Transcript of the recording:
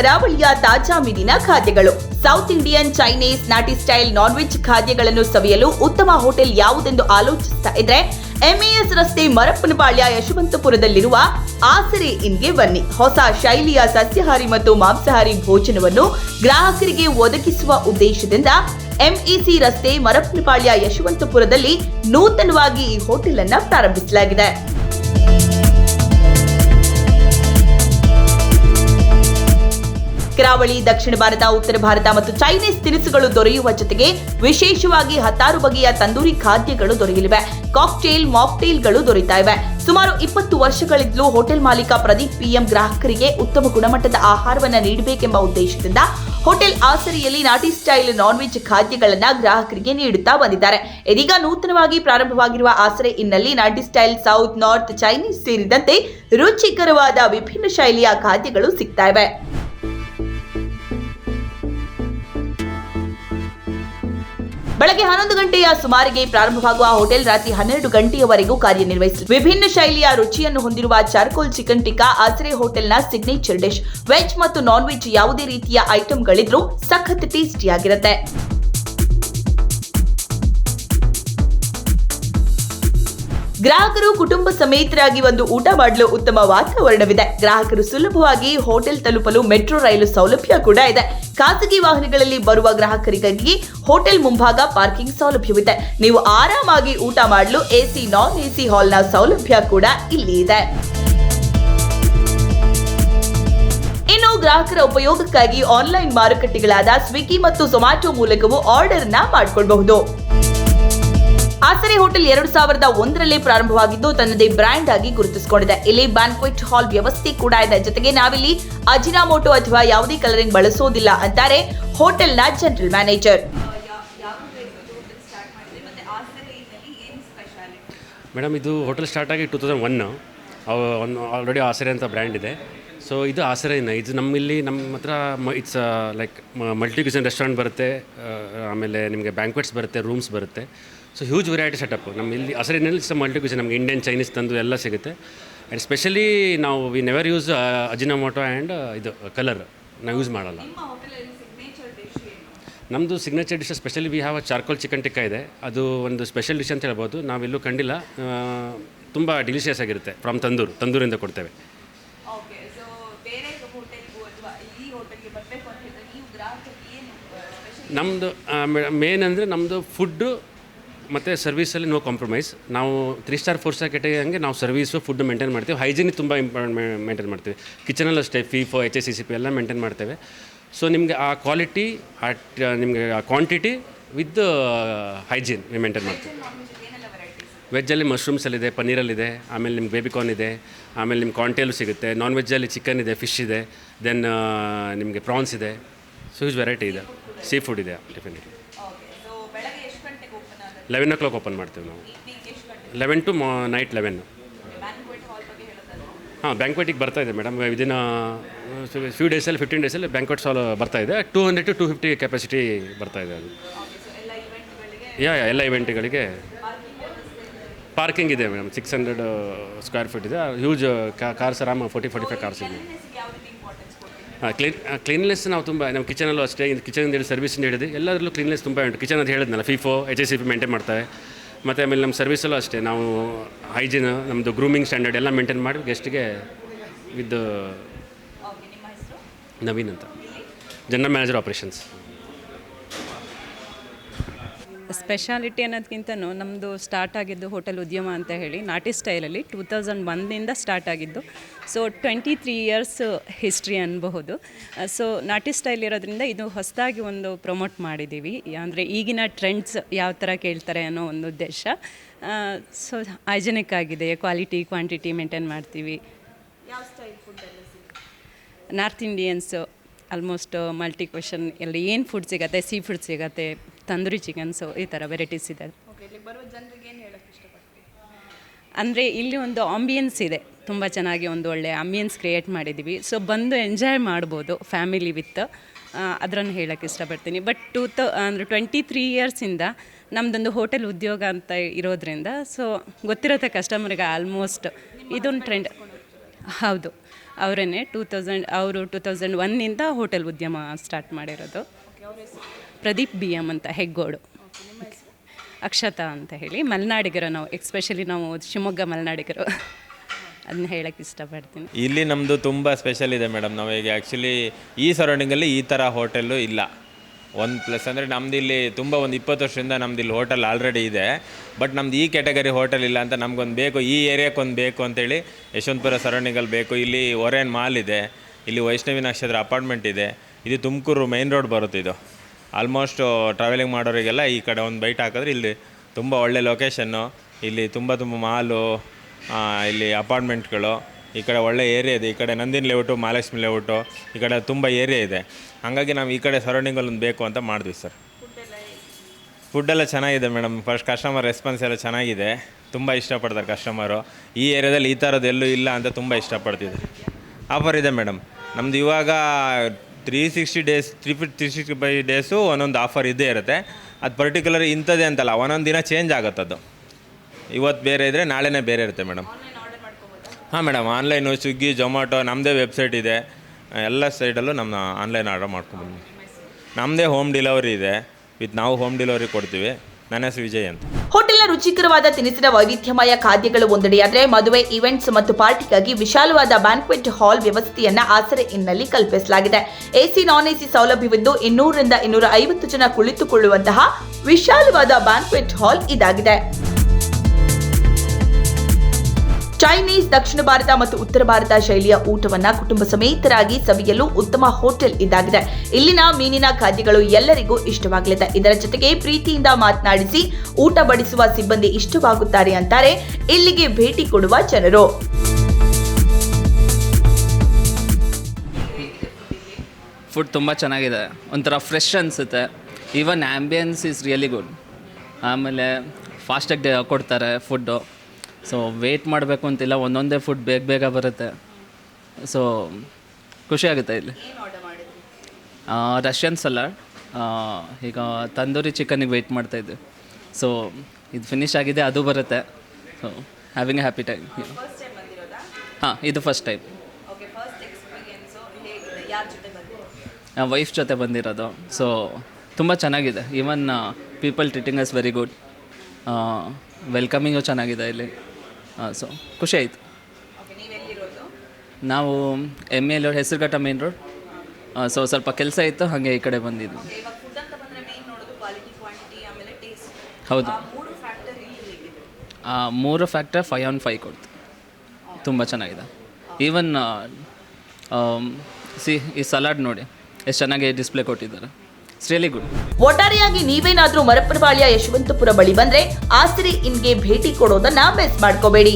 ಕರಾವಳಿಯ ತಾಜಾ ಮೀನಿನ ಖಾದ್ಯಗಳು. ಸೌತ್ ಇಂಡಿಯನ್ ಚೈನೀಸ್ ನಾಟಿ ಸ್ಟೈಲ್ ನಾನ್ ವೆಜ್ ಖಾದ್ಯಗಳನ್ನು ಸವಿಯಲು ಉತ್ತಮ ಹೋಟೆಲ್ ಯಾವುದೆಂದು ಆಲೋಚಿಸ್ತಾ ಇದ್ರೆ ಎಂಇಎಸ್ ರಸ್ತೆ ಮರಪ್ಪನಪಾಳ್ಯ ಯಶವಂತಪುರದಲ್ಲಿರುವ ಆಸರೆ ಇನ್ಗೆ ಬನ್ನಿ. ಹೊಸ ಶೈಲಿಯ ಸಸ್ಯಾಹಾರಿ ಮತ್ತು ಮಾಂಸಾಹಾರಿ ಭೋಜನವನ್ನು ಗ್ರಾಹಕರಿಗೆ ಒದಗಿಸುವ ಉದ್ದೇಶದಿಂದ ಎಂಇಸಿ ರಸ್ತೆ ಮರಪ್ಪನಪಾಳ್ಯ ಯಶವಂತಪುರದಲ್ಲಿ ನೂತನವಾಗಿ ಈ ಹೋಟೆಲ್ ಅನ್ನ ಪ್ರಾರಂಭಿಸಲಾಗಿದೆ. ಕರಾವಳಿ, ದಕ್ಷಿಣ ಭಾರತ, ಉತ್ತರ ಭಾರತ ಮತ್ತು ಚೈನೀಸ್ ತಿನಿಸುಗಳು ದೊರೆಯುವ ಜೊತೆಗೆ ವಿಶೇಷವಾಗಿ ಹತ್ತಾರು ಬಗೆಯ ತಂದೂರಿ ಖಾದ್ಯಗಳು ದೊರೆಯಲಿವೆ. ಕಾಕ್ಟೇಲ್, ಮಾಕ್ಟೇಲ್ಗಳು ದೊರೆಯುತ್ತಾ ಇವೆ. ಸುಮಾರು ಇಪ್ಪತ್ತು ವರ್ಷಗಳಿಂದಲೂ ಹೋಟೆಲ್ ಮಾಲೀಕ ಪ್ರದೀಪ್ ಪಿಎಂ ಗ್ರಾಹಕರಿಗೆ ಉತ್ತಮ ಗುಣಮಟ್ಟದ ಆಹಾರವನ್ನು ನೀಡಬೇಕೆಂಬ ಉದ್ದೇಶದಿಂದ ಹೋಟೆಲ್ ಆಸರಿಯಲ್ಲಿ ನಾಟಿ ಸ್ಟೈಲ್ ನಾನ್ ವೆಜ್ ಖಾದ್ಯಗಳನ್ನು ಗ್ರಾಹಕರಿಗೆ ನೀಡುತ್ತಾ ಬಂದಿದ್ದಾರೆ. ಇದೀಗ ನೂತನವಾಗಿ ಪ್ರಾರಂಭವಾಗಿರುವ ಆಸರೆ ಇನ್ನಲ್ಲಿ ನಾಟಿ ಸ್ಟೈಲ್ ಸೌತ್ ನಾರ್ತ್ ಚೈನೀಸ್ ಸೇರಿದಂತೆ ರುಚಿಕರವಾದ ವಿಭಿನ್ನ ಶೈಲಿಯ ಖಾದ್ಯಗಳು ಸಿಗ್ತಾ ಇವೆ. ಬೆಳಗ್ಗೆ ಹನ್ನೊಂದು ಗಂಟೆಯ ಸುಮಾರಿಗೆ ಪ್ರಾರಂಭವಾಗುವ ಹೋಟೆಲ್ ರಾತ್ರಿ ಹನ್ನೆರಡು ಗಂಟೆಯವರೆಗೂ ಕಾರ್ಯನಿರ್ವಹಿಸಲಿದೆ ವಿಭಿನ್ನ ಶೈಲಿಯ ರುಚಿಯನ್ನು ಹೊಂದಿರುವ ಚಾರ್ಕೋಲ್ ಚಿಕನ್ ಟಿಕಾ ಆಸರೆ ಹೋಟೆಲ್ನ ಸಿಗ್ನೇಚರ್ ಡಿಶ್, ವೆಜ್ ಮತ್ತು ನಾನ್ ವೆಜ್ ಯಾವುದೇ ರೀತಿಯ ಐಟಂಗಳಿದ್ರೂ ಸಖತ್ ಟೇಸ್ಟಿಯಾಗಿರುತ್ತೆ. ಗ್ರಾಹಕರು ಕುಟುಂಬ ಸಮೇತರಾಗಿ ಒಂದು ಊಟ ಮಾಡಲು ಉತ್ತಮ ವಾತಾವರಣವಿದೆ. ಗ್ರಾಹಕರು ಸುಲಭವಾಗಿ ಹೋಟೆಲ್ ತಲುಪಲು ಮೆಟ್ರೋ ರೈಲು ಸೌಲಭ್ಯ ಕೂಡ ಇದೆ. ಖಾಸಗಿ ವಾಹನಗಳಲ್ಲಿ ಬರುವ ಗ್ರಾಹಕರಿಗಾಗಿ ಹೋಟೆಲ್ ಮುಂಭಾಗ ಪಾರ್ಕಿಂಗ್ ಸೌಲಭ್ಯವಿದೆ. ನೀವು ಆರಾಮಾಗಿ ಊಟ ಮಾಡಲು ಎಸಿ, ನಾನ್ ಎಸಿ ಹಾಲ್ನ ಸೌಲಭ್ಯ ಕೂಡ ಇಲ್ಲಿ ಇದೆ. ಇನ್ನು ಗ್ರಾಹಕರ ಉಪಯೋಗಕ್ಕಾಗಿ ಆನ್ಲೈನ್ ಮಾರುಕಟ್ಟೆಗಳಾದ ಸ್ವಿಗ್ಗಿ ಮತ್ತು ಝೊಮ್ಯಾಟೊ ಮೂಲಕವೂ ಆರ್ಡರ್ನ ಮಾಡಿಕೊಳ್ಳಬಹುದು ಆಸರೆ ಹೋಟೆಲ್ ಎರಡು ಸಾವಿರದ ಒಂದರಲ್ಲಿ ಪ್ರಾರಂಭವಾಗಿದ್ದು, ತನ್ನದೇ ಬ್ರ್ಯಾಂಡ್ ಆಗಿ ಗುರುತಿಸಿಕೊಂಡಿದೆ. ಇಲ್ಲಿ ಬ್ಯಾಂಕ್ವೆಟ್ ಹಾಲ್ ವ್ಯವಸ್ಥೆ ಕೂಡ ಇದೆ. ಜೊತೆಗೆ ನಾವಿಲ್ಲಿ ಅಜಿನಾಮೋಟೋ ಅಥವಾ ಯಾವುದೇ ಕಲರಿಂಗ್ ಬಳಸೋದಿಲ್ಲ ಅಂತಾರೆ ಹೋಟೆಲ್ನ ಜನರಲ್ ಮ್ಯಾನೇಜರ್. ಮೇಡಮ್, ಇದು ಹೋಟೆಲ್ ಸ್ಟಾರ್ಟ್ ಆಗಿ two thousand one. Already Asare ಅಂತ ಬ್ರ್ಯಾಂಡ್ ಇದೆ. ಸೊ, ಇದು ಆಸರೆನ ಇದು ನಮ್ಮಲ್ಲಿ ನಮ್ಮ ಹತ್ರ it's like multi cuisine restaurant ಬರುತ್ತೆ. ಆಮೇಲೆ ನಿಮಗೆ ಬ್ಯಾಂಕ್ವೆಟ್ಸ್ ಬರುತ್ತೆ ರೂಮ್ಸ್ ಬರುತ್ತೆ. ಸೊ ಹ್ಯೂಜ್ ವೆರೈಟಿ ಸೆಟಪ್ ನಮ್ಮ ಇಲ್ಲಿ ಹಸರಿನಲ್ಲಿ ಸಹ ಮಲ್ಟಿ ಕ್ಯೂಸನ್ ನಮ್ಗೆ ಇಂಡಿಯನ್ ಚೈನೀಸ್ ತಂದು ಎಲ್ಲ ಸಿಗುತ್ತೆ. ಆ್ಯಂಡ್ ಸ್ಪೆಷಲಿ ನಾವು we never use Ajinomoto and ಇದು ಕಲರ್ ನಾವು ಯೂಸ್ ಮಾಡಲ್ಲ. ನಮ್ಮದು signature dish specially we have a charcoal chicken tikka ಇದೆ. ಅದು ಒಂದು ಸ್ಪೆಷಲ್ ಡಿಶ್ ಅಂತ ಹೇಳ್ಬೋದು. ನಾವೆಲ್ಲೂ ಕಂಡಿಲ್ಲ. ತುಂಬ ಡಿಲಿಷಿಯಸ್ ಆಗಿರುತ್ತೆ ಫ್ರಮ್ ತಂದೂರು. ತಂದೂರಿಂದ ಕೊಡ್ತೇವೆ. ನಮ್ಮದು ಮೇನ್ ಅಂದರೆ ನಮ್ಮದು ಫುಡ್ಡು ಮತ್ತು ಸರ್ವಿಸಲ್ಲಿ ನೋ ಕಾಂಪ್ರಮೈಸ್ ನಾವು ತ್ರೀ ಸ್ಟಾರ್ ಫೋರ್ ಸ್ಟಾರ್ ಹಂಗೆ ನಾವು ಸರ್ವಿಸು ಫುಡ್ ಮೇಂಟೈನ್ ಮಾಡ್ತೀವಿ. ಹೈಜಿನ್ ತುಂಬ ಇಂಪಾರ್ಟೆಂಟ್ ಮೇಂಟೈನ್ ಮಾಡ್ತೀವಿ. ಕಿಚನಲ್ಲಿ ಅಷ್ಟೇ FIFO H S C C P ಎಲ್ಲ ಮೇಂಟೈನ್ ಮಾಡ್ತೇವೆ. ಸೊ ನಿಮಗೆ ಆ ಕ್ವಾಲಿಟಿ ಆ ನಿಮಗೆ ಆ ಕ್ವಾಂಟಿಟಿ ವಿತ್ ಹೈಜೀನ್ ಮೇಂಟೈನ್ ಮಾಡ್ತೀವಿ. ವೆಜ್ಜಲ್ಲಿ ಮಶ್ರೂಮ್ಸಲ್ಲಿದೆ ಪನ್ನೀರಲ್ಲಿದೆ ಆಮೇಲೆ ನಿಮ್ಗೆ ಬೇಬಿಕಾರ್ನ್ ಇದೆ ಆಮೇಲೆ ನಿಮ್ಗೆ ಕಾಂಟೇಲು ಸಿಗುತ್ತೆ ನಾನ್ ವೆಜ್ಜಲ್ಲಿ ಚಿಕನ್ ಇದೆ ಫಿಶ್ ಇದೆ ದೆನ್ ನಿಮಗೆ ಪ್ರಾನ್ಸ್ ಇದೆ. ಸೊ ವೆರೈಟಿ ಇದೆ. ಸೀ ಫುಡ್ ಇದೆ definitely eleven o'clock open ಮಾಡ್ತೇವೆ ನಾವು. ಲೆವೆನ್ ಟು ನೈಟ್ ಲೆವೆನ್ ಹಾಂ ಬ್ಯಾಂಕ್ವೆಟಿಗೆ ಬರ್ತಾ ಇದೆ ಮೇಡಮ್ ವಿದಿನ್ ಫ್ಯೂ ಡೇಸಲ್ಲಿ ಫಿಫ್ಟೀನ್ ಡೇಸಲ್ಲಿ ಬ್ಯಾಂಕ್ವೆಟ್ಸ್ ಹಾಲ್ ಬರ್ತಾ ಇದೆ. Two hundred to two fifty capacity ಬರ್ತಾ ಇದೆ ಅದು. ಯಾ ಯಾ ಎಲ್ಲ ಇವೆಂಟ್ಗಳಿಗೆ ಪಾರ್ಕಿಂಗ್ ಇದೆ madam six hundred square feet ಇದೆ. ಹ್ಯೂಜ್ ಕಾರ್ಸ್ ಆರಾಮ ಫೋರ್ಟಿ ಫೋರ್ಟಿ ಫೈವ್ ಕಾರ್ಸ್ ಇದೆ. ಕ್ಲೀನ್ ಕ್ಲೀನ್ಲೆಸ್ ನಾವು ತುಂಬ ನಮ್ಮ ಕಿಚನಲ್ಲೂ ಅಷ್ಟೇ ಕಿಚನಿಂದ ಹಿಡಿದು ಸರ್ವಿಸಿಂದ ಹಿಡಿದು ಎಲ್ಲದರಲ್ಲೂ ಕ್ಲೀನ್ನೆಸ್ ತುಂಬ ಉಂಟು. ಕಿಚನ್ ಅಂತ ಹೇಳಿದ್ನಲ್ಲ FIFO H S C P maintain ಮಾಡ್ತೇವೆ ಮತ್ತು ಆಮೇಲೆ ನಮ್ಮ ಸರ್ವಿಸಲ್ಲೂ ಅಷ್ಟೇ ನಾವು ಹೈಜಿನ್ ನಮ್ಮದು ಗ್ರೂಮಿಂಗ್ ಸ್ಟ್ಯಾಂಡರ್ಡ್ ಎಲ್ಲ ಮೇಂಟೈನ್ ಮಾಡಿ ಗೆಸ್ಟ್ಗೆ ವಿತ್ ನವೀನ್ ಅಂತ. ಜನರಲ್ ಮ್ಯಾನೇಜರ್ ಆಪ್ರೇಷನ್ಸ್ ಸ್ಪೆಷಾಲಿಟಿ ಅನ್ನೋದಕ್ಕಿಂತನೂ ನಮ್ಮದು ಸ್ಟಾರ್ಟ್ ಆಗಿದ್ದು ಹೋಟೆಲ್ ಉದ್ಯಮ ಅಂತ ಹೇಳಿ ನಾಟಿ ಸ್ಟೈಲಲ್ಲಿ ಟೂ ತೌಸಂಡ್ ಒನ್ನಿಂದ ಸ್ಟಾರ್ಟ್ ಆಗಿದ್ದು. So twenty three years history ಅನ್ಬಹುದು ಸೊ ನಾಟಿ ಸ್ಟೈಲ್ ಇರೋದ್ರಿಂದ ಇದು ಹೊಸದಾಗಿ ಒಂದು ಪ್ರಮೋಟ್ ಮಾಡಿದ್ದೀವಿ ಅಂದರೆ ಈಗಿನ ಟ್ರೆಂಡ್ಸ್ ಯಾವ ಥರ ಕೇಳ್ತಾರೆ ಅನ್ನೋ ಒಂದು ಉದ್ದೇಶ. ಸೊ ಹೈಜೆನಿಕ್ ಆಗಿದೆ ಕ್ವಾಲಿಟಿ ಕ್ವಾಂಟಿಟಿ ಮೇಂಟೈನ್ ಮಾಡ್ತೀವಿ. North Indians almost multi cuisine ಎಲ್ಲ ಏನು ಫುಡ್ ಸಿಗತ್ತೆ ಸೀ ಫುಡ್ ಸಿಗತ್ತೆ ತಂದೂರಿ ಚಿಕನ್ಸು ಈ ಥರ ವೆರೈಟೀಸ್ ಇದೆ. ಅಂದರೆ ಇಲ್ಲಿ ಒಂದು ಆಂಬಿಯನ್ಸ್ ಇದೆ. ತುಂಬ ಚೆನ್ನಾಗಿ ಒಂದು ಒಳ್ಳೆ ಆಂಬಿಯನ್ಸ್ ಕ್ರಿಯೇಟ್ ಮಾಡಿದ್ದೀವಿ ಸೊ ಬಂದು ಎಂಜಾಯ್ ಮಾಡ್ಬೋದು ಫ್ಯಾಮಿಲಿ ವಿತ್ ಅದರನ್ನು ಹೇಳೋಕ್ಕೆ ಇಷ್ಟಪಡ್ತೀನಿ. ಬಟ್ ಟೂ ತ ಅಂದರೆ ಟ್ವೆಂಟಿ ತ್ರೀ ಇಯರ್ಸಿಂದ ನಮ್ಮದೊಂದು ಹೋಟೆಲ್ ಉದ್ಯೋಗ ಅಂತ ಇರೋದ್ರಿಂದ ಸೊ ಗೊತ್ತಿರುತ್ತೆ ಕಸ್ಟಮರ್ಗೆ ಆಲ್ಮೋಸ್ಟ್ ಇದೊಂದು ಟ್ರೆಂಡ್ ಹೌದು ಅವರೇ ಟೂ ತೌಸಂಡ್ ಅವರು ಟೂ ತೌಸಂಡ್ ಒನ್ನಿಂದ ಹೋಟೆಲ್ ಉದ್ಯಮ ಸ್ಟಾರ್ಟ್ ಮಾಡಿರೋದು. ಪ್ರದೀಪ್ ಬಿ ಎಂ ಅಂತ ಹೆಗ್ಗೋಡು. ಅಕ್ಷತಾ ಅಂತ ಹೇಳಿ. ಮಲೆನಾಡಿಗರು ನಾವು ಎಕ್ಸ್ಪೆಷಲಿ ನಾವು ಶಿವಮೊಗ್ಗ ಮಲೆನಾಡಿಗರು. ಅದನ್ನ ಹೇಳಕ್ಕೆ ಇಷ್ಟಪಡ್ತೀನಿ. ಇಲ್ಲಿ ನಮ್ಮದು ತುಂಬ ಸ್ಪೆಷಲ್ ಇದೆ ಮೇಡಮ್ ನಾವು ಈಗ ಆ್ಯಕ್ಚುಲಿ ಈ ಸರೌಂಡಿಂಗಲ್ಲಿ ಈ ಥರ ಹೋಟೆಲ್ಲು ಇಲ್ಲ. ಒಂದು ಪ್ಲಸ್ ಅಂದರೆ ನಮ್ದು ಇಲ್ಲಿ ತುಂಬ ಒಂದು ಇಪ್ಪತ್ತು ವರ್ಷದಿಂದ ನಮ್ದು ಇಲ್ಲಿ ಹೋಟೆಲ್ ಆಲ್ರೆಡಿ ಇದೆ. ಬಟ್ ನಮ್ದು ಈ ಕ್ಯಾಟಗರಿ ಹೋಟೆಲ್ ಇಲ್ಲ ಅಂತ ನಮ್ಗೊಂದು ಬೇಕು, ಈ ಏರಿಯಾಕ್ಕೊಂದು ಬೇಕು ಅಂತೇಳಿ ಯಶವಂತಪುರ ಸರೌಂಡಿಂಗಲ್ಲಿ ಬೇಕು. ಇಲ್ಲಿ ಒರೇನ್ ಮಾಲ್ ಇದೆ. ಇಲ್ಲಿ ವೈಷ್ಣವಿ ನಕ್ಷತ್ರ ಅಪಾರ್ಟ್ಮೆಂಟ್ ಇದೆ. ಇದು ತುಮಕೂರು ಮೈನ್ ರೋಡ್ ಬರುತ್ತೆ ಇದು. ಆಲ್ಮೋಸ್ಟ್ ಟ್ರಾವೆಲಿಂಗ್ ಮಾಡೋರಿಗೆಲ್ಲ ಈ ಕಡೆ ಒಂದು ಬೈಟ್ ಹಾಕಿದ್ರೆ ಇಲ್ಲಿ ತುಂಬ ಒಳ್ಳೆ ಲೊಕೇಶನ್ನು ಇಲ್ಲಿ ತುಂಬ ತುಂಬ ಮಾಲು ಇಲ್ಲಿ ಅಪಾರ್ಟ್ಮೆಂಟ್ಗಳು ಈ ಕಡೆ ಒಳ್ಳೆ ಏರಿಯಾ ಇದೆ. ಈ ಕಡೆ ನಂದಿನಿ ಲೇಔಟು ಮಹಾಲಕ್ಷ್ಮಿ ಲೇಔಟು ಈ ಕಡೆ ತುಂಬ ಏರಿಯಾ ಇದೆ. ಹಾಗಾಗಿ ನಾವು ಈ ಕಡೆ ಸರೌಂಡಿಂಗಲ್ಲಿ ಒಂದು ಬೇಕು ಅಂತ ಮಾಡಿದ್ವಿ ಸರ್ ಫುಡ್ಡೆಲ್ಲ ಚೆನ್ನಾಗಿದೆ ಮೇಡಮ್ ಫಸ್ಟ್ ಕಸ್ಟಮರ್ ರೆಸ್ಪಾನ್ಸ್ ಎಲ್ಲ ಚೆನ್ನಾಗಿದೆ. ತುಂಬ ಇಷ್ಟಪಡ್ತಾರೆ ಕಸ್ಟಮರು ಈ ಏರಿಯಾದಲ್ಲಿ ಈ ಥರದ್ದು ಎಲ್ಲೂ ಇಲ್ಲ ಅಂತ ತುಂಬ ಇಷ್ಟಪಡ್ತಿದ್ದಾರೆ ಆಫರ್ ಇದೆ ಮೇಡಮ್ ನಮ್ದು ಇವಾಗ three sixty days three fifty three sixty five days ಒಂದೊಂದು ಆಫರ್ ಇದ್ದೇ ಇರುತ್ತೆ. ಅದು ಪರ್ಟಿಕ್ಯುಲರ್ ಇಂಥದ್ದೇ ಅಂತಲ್ಲ ಒಂದೊಂದು ದಿನ ಚೇಂಜ್ ಆಗುತ್ತದು. ಅದು ಇವತ್ತು ಬೇರೆ ಇದ್ದರೆ ನಾಳೆನೇ ಬೇರೆ ಇರುತ್ತೆ ಮೇಡಮ್ ಹಾಂ ಮೇಡಮ್ ಆನ್ಲೈನು ಸ್ವಿಗ್ಗಿ ಜೊಮ್ಯಾಟೊ ನಮ್ಮದೇ ವೆಬ್ಸೈಟ್ ಇದೆ. ಎಲ್ಲ ಸೈಡಲ್ಲೂ ನಮ್ಮ ಆನ್ಲೈನ್ ಆರ್ಡರ್ ಮಾಡ್ಕೊಂಬಂದು ನಮ್ಮದೇ ಹೋಮ್ ಡೆಲಿವರಿ ಇದೆ. ವಿತ್ ನಾವು ಹೋಮ್ ಡೆಲಿವರಿ ಕೊಡ್ತೀವಿ. ನನ್ನ ಹೆಸರು ವಿಜಯ್ ಅಂತ. ಹೋಟೆಲ್ನ ರುಚಿಕರವಾದ ತಿನಿಸಿನ ವೈವಿಧ್ಯಮಯ ಖಾದ್ಯಗಳು ಒಂದೆಡೆಯಾದರೆ ಮದುವೆ ಇವೆಂಟ್ಸ್ ಮತ್ತು ಪಾರ್ಟಿಗಾಗಿ ವಿಶಾಲವಾದ ಬ್ಯಾಂಕ್ವೆಟ್ ಹಾಲ್ ವ್ಯವಸ್ಥೆಯನ್ನ ಆಸರೆ ಇನ್ನಲ್ಲಿ ಕಲ್ಪಿಸಲಾಗಿದೆ. ಎಸಿ, ನಾನ್ ಎಸಿ ಸೌಲಭ್ಯವಿದ್ದು ಇನ್ನೂರರಿಂದ ಇನ್ನೂರ ಐವತ್ತು ಜನ ಕುಳಿತುಕೊಳ್ಳುವಂತಹ ವಿಶಾಲವಾದ ಬ್ಯಾಂಕ್ವೆಟ್ ಹಾಲ್ ಇದಾಗಿದೆ. ಚೈನೀಸ್, ದಕ್ಷಿಣ ಭಾರತ ಮತ್ತು ಉತ್ತರ ಭಾರತ ಶೈಲಿಯ ಊಟವನ್ನ ಕುಟುಂಬ ಸಮೇತರಾಗಿ ಸವಿಯಲು ಉತ್ತಮ ಹೋಟೆಲ್ ಇದಾಗಿದೆ. ಇಲ್ಲಿನ ಮೀನಿನ ಖಾದ್ಯಗಳು ಎಲ್ಲರಿಗೂ ಇಷ್ಟವಾಗಲಿದೆ. ಇದರ ಜೊತೆಗೆ ಪ್ರೀತಿಯಿಂದ ಮಾತನಾಡಿಸಿ ಊಟ ಬಡಿಸುವ ಸಿಬ್ಬಂದಿ ಇಷ್ಟವಾಗುತ್ತಾರೆ ಅಂತಾರೆ. ಇಲ್ಲಿಗೆ ಭೇಟಿ ಕೊಡುವ ಜನರು. ಫುಡ್ ತುಂಬ ಚೆನ್ನಾಗಿದೆ. ಒಂಥರ ಫ್ರೆಶ್ ಅನಿಸುತ್ತೆ. Even ambience is really good ಆಮೇಲೆ ಫಾಸ್ಟಾಗಿ ಕೊಡ್ತಾರೆ ಫುಡ್ಡು ಸೊ ವೆಯ್ಟ್ ಮಾಡಬೇಕು ಅಂತಿಲ್ಲ ಒಂದೊಂದೇ ಫುಡ್ ಬೇಗ ಬೇಗ ಬರುತ್ತೆ. ಸೊ ಖುಷಿ ಆಗುತ್ತೆ ಇಲ್ಲಿ. ರಷ್ಯನ್ ಸಲಾಡ್ ಈಗ ತಂದೂರಿ ಚಿಕನಿಗೆ ವೆಯ್ಟ್ ಮಾಡ್ತಾಯಿದ್ದೆ ಸೊ ಇದು ಫಿನಿಶ್ ಆಗಿದೆ ಅದು ಬರುತ್ತೆ. So having a happy time ಹಾಂ ಇದು ಫಸ್ಟ್ ಟೈಮ್ ವೈಫ್ ಜೊತೆ ಬಂದಿರೋದು? ಸೊ ತುಂಬ ಚೆನ್ನಾಗಿದೆ. Even people treating us very good welcoming ಚೆನ್ನಾಗಿದೆ ಇಲ್ಲಿ. ಸೊ ಖುಷಿ ಆಯಿತು. ನಾವು M L Hesaraghatta main road so ಸ್ವಲ್ಪ ಕೆಲಸ ಇತ್ತು ಹಾಗೆ ಈ ಕಡೆ ಬಂದಿದ್ವಿ ಹೌದು. ಆ, ಮೂರು ಫ್ಯಾಕ್ಟರ್ ಫೈವ್ ಆನ್ ಫೈವ್ ಕೊಡ್ತು. ತುಂಬ ಚೆನ್ನಾಗಿದೆ. ಈವನ್ ಸಿ ಈ ಸಲಾಡ್ ನೋಡಿ ಎಷ್ಟು ಚೆನ್ನಾಗಿ ಡಿಸ್ಪ್ಲೇ ಕೊಟ್ಟಿದ್ದಾರೆ. ರಿಯಲಿ ಗುಡ್ ಒಟ್ಟಾರೆಯಾಗಿ ನೀವೇನಾದ್ರೂ ಮರಪ್ರಬಾಳಿಯ ಯಶವಂತಪುರ ಬಳಿ ಬಂದ್ರೆ ಆಸ್ತಿ ಇನ್ಗೆ ಭೇಟಿ ಕೊಡೋದನ್ನ ಮಿಸ್ ಮಾಡ್ಕೋಬೇಡಿ.